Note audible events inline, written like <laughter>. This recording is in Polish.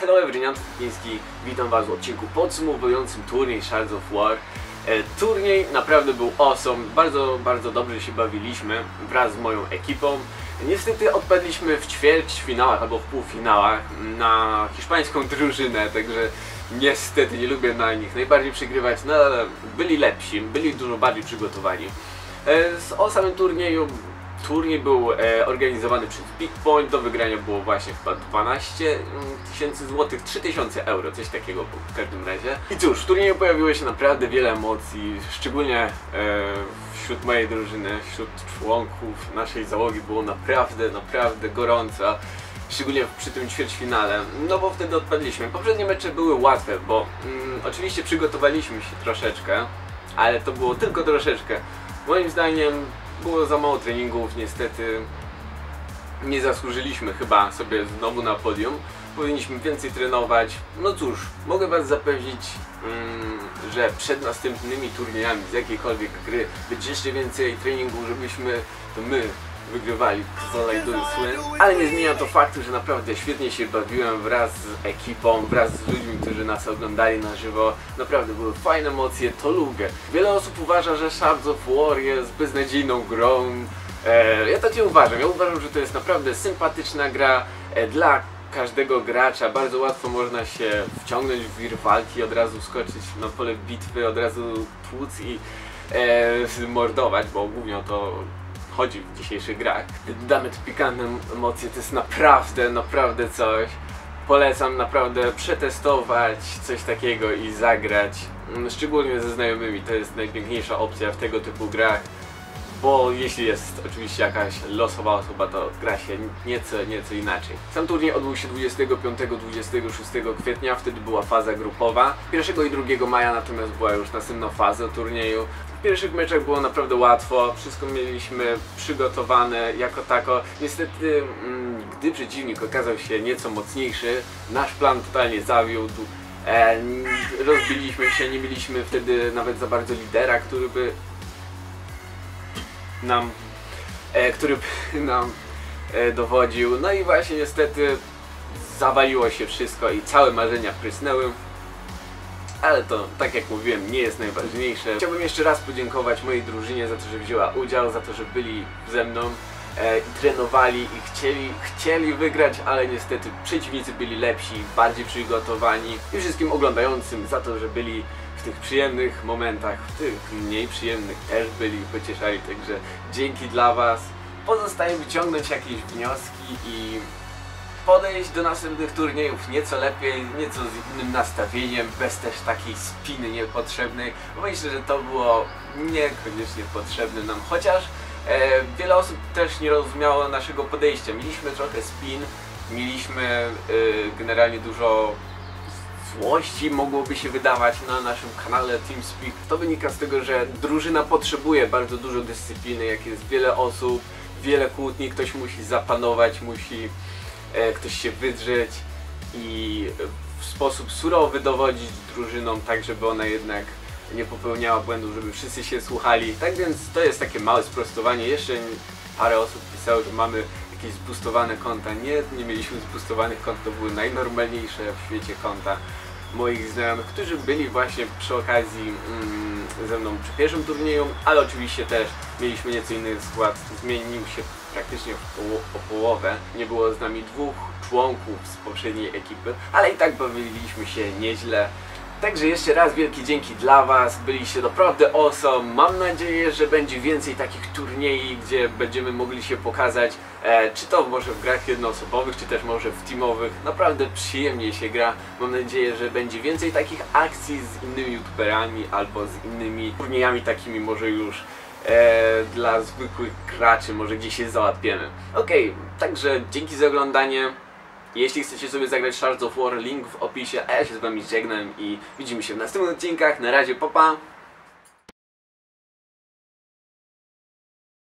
Hello everyone, Chiński. Witam Was w odcinku podsumowującym turniej Shards of War. E, turniej naprawdę był awesome, bardzo, bardzo dobrze się bawiliśmy wraz z moją ekipą. Niestety odpadliśmy w ćwierćfinałach albo w półfinałach na hiszpańską drużynę, także niestety nie lubię na nich najbardziej przegrywać, no ale byli lepsi, byli dużo bardziej przygotowani. E, O samym turnieju Turniej był e, organizowany przez Big Point, do wygrania było właśnie chyba 12 tysięcy złotych, 3000 euro, coś takiego w każdym razie. I cóż, w turnieju pojawiło się naprawdę wiele emocji, szczególnie e, wśród mojej drużyny, wśród członków naszej załogi było naprawdę, naprawdę gorąco. Szczególnie przy tym ćwierćfinale, no bo wtedy odpadliśmy. Poprzednie mecze były łatwe, bo mm, oczywiście przygotowaliśmy się troszeczkę, ale to było tylko troszeczkę. Moim zdaniem było za mało treningów, niestety nie zasłużyliśmy chyba sobie znowu na podium. Powinniśmy więcej trenować. No cóż, mogę Was zapewnić, mm, że przed następnymi turniejami z jakiejkolwiek gry będzie jeszcze więcej treningu, żebyśmy to my wygrywali Zolaj do Słyn. Ale nie zmienia to faktu, że naprawdę świetnie się bawiłem wraz z ekipą, wraz z ludźmi, którzy nas oglądali na żywo. Naprawdę były fajne emocje, to lubię. Wiele osób uważa, że Shards of War jest beznadziejną grą. E, ja tak nie uważam. Ja uważam, że to jest naprawdę sympatyczna gra e, dla każdego gracza. Bardzo łatwo można się wciągnąć w wir walki, od razu skoczyć na pole bitwy, od razu tłuc i e, mordować, bo głównie o to chodzi w dzisiejszych grach. Damy te pikantne emocje, to jest naprawdę, naprawdę coś. Polecam naprawdę przetestować coś takiego i zagrać. Szczególnie ze znajomymi, to jest najpiękniejsza opcja w tego typu grach. Bo jeśli jest oczywiście jakaś losowa osoba, to gra się nieco, nieco inaczej. Sam turniej odbył się 25-26 kwietnia, wtedy była faza grupowa. 1 i 2 maja natomiast była już następna faza turnieju. W pierwszych meczach było naprawdę łatwo, wszystko mieliśmy przygotowane jako tako. Niestety, mm, gdy przeciwnik okazał się nieco mocniejszy, nasz plan totalnie zawiódł. E, rozbiliśmy się, nie mieliśmy wtedy nawet za bardzo lidera, który by nam, e, który by <laughs> nam e, dowodził. No i właśnie niestety zawaliło się wszystko i całe marzenia prysnęły. Ale to, tak jak mówiłem, nie jest najważniejsze. Chciałbym jeszcze raz podziękować mojej drużynie za to, że wzięła udział, za to, że byli ze mną e, i trenowali i chcieli, chcieli wygrać, ale niestety przeciwnicy byli lepsi, bardziej przygotowani i wszystkim oglądającym za to, że byli w tych przyjemnych momentach, w tych mniej przyjemnych też byli, pocieszali, także dzięki dla Was. Pozostaje wyciągnąć jakieś wnioski i podejść do następnych turniejów nieco lepiej, nieco z innym nastawieniem, bez też takiej spiny niepotrzebnej, myślę, że to było niekoniecznie potrzebne nam, chociaż e, wiele osób też nie rozumiało naszego podejścia. Mieliśmy trochę spin, mieliśmy e, generalnie dużo złości mogłoby się wydawać na naszym kanale TeamSpeak. To wynika z tego, że drużyna potrzebuje bardzo dużo dyscypliny, jak jest wiele osób, wiele kłótni, ktoś musi zapanować, musi ktoś się wydrzeć i w sposób surowy dowodzić drużyną, tak żeby ona jednak nie popełniała błędów, żeby wszyscy się słuchali. Tak więc to jest takie małe sprostowanie. Jeszcze parę osób pisało, że mamy jakieś zboostowane konta. Nie, nie mieliśmy zboostowanych kont, to były najnormalniejsze w świecie konta moich znajomych, którzy byli właśnie przy okazji mm, ze mną przy pierwszym turnieju, ale oczywiście też mieliśmy nieco inny skład, zmienił się praktycznie o połowę. Nie było z nami dwóch członków z poprzedniej ekipy, ale i tak bawiliśmy się nieźle. Także jeszcze raz wielkie dzięki dla Was, byliście naprawdę awesome. Mam nadzieję, że będzie więcej takich turniejów, gdzie będziemy mogli się pokazać, e, czy to może w grach jednoosobowych, czy też może w teamowych. Naprawdę przyjemnie się gra. Mam nadzieję, że będzie więcej takich akcji z innymi youtuberami albo z innymi turniejami takimi może już e, dla zwykłych graczy, może gdzieś się załapiemy. Okej, także dzięki za oglądanie. Jeśli chcecie sobie zagrać Shards of War, link w opisie, a ja się z wami żegnam i widzimy się w następnych odcinkach. Na razie, popa!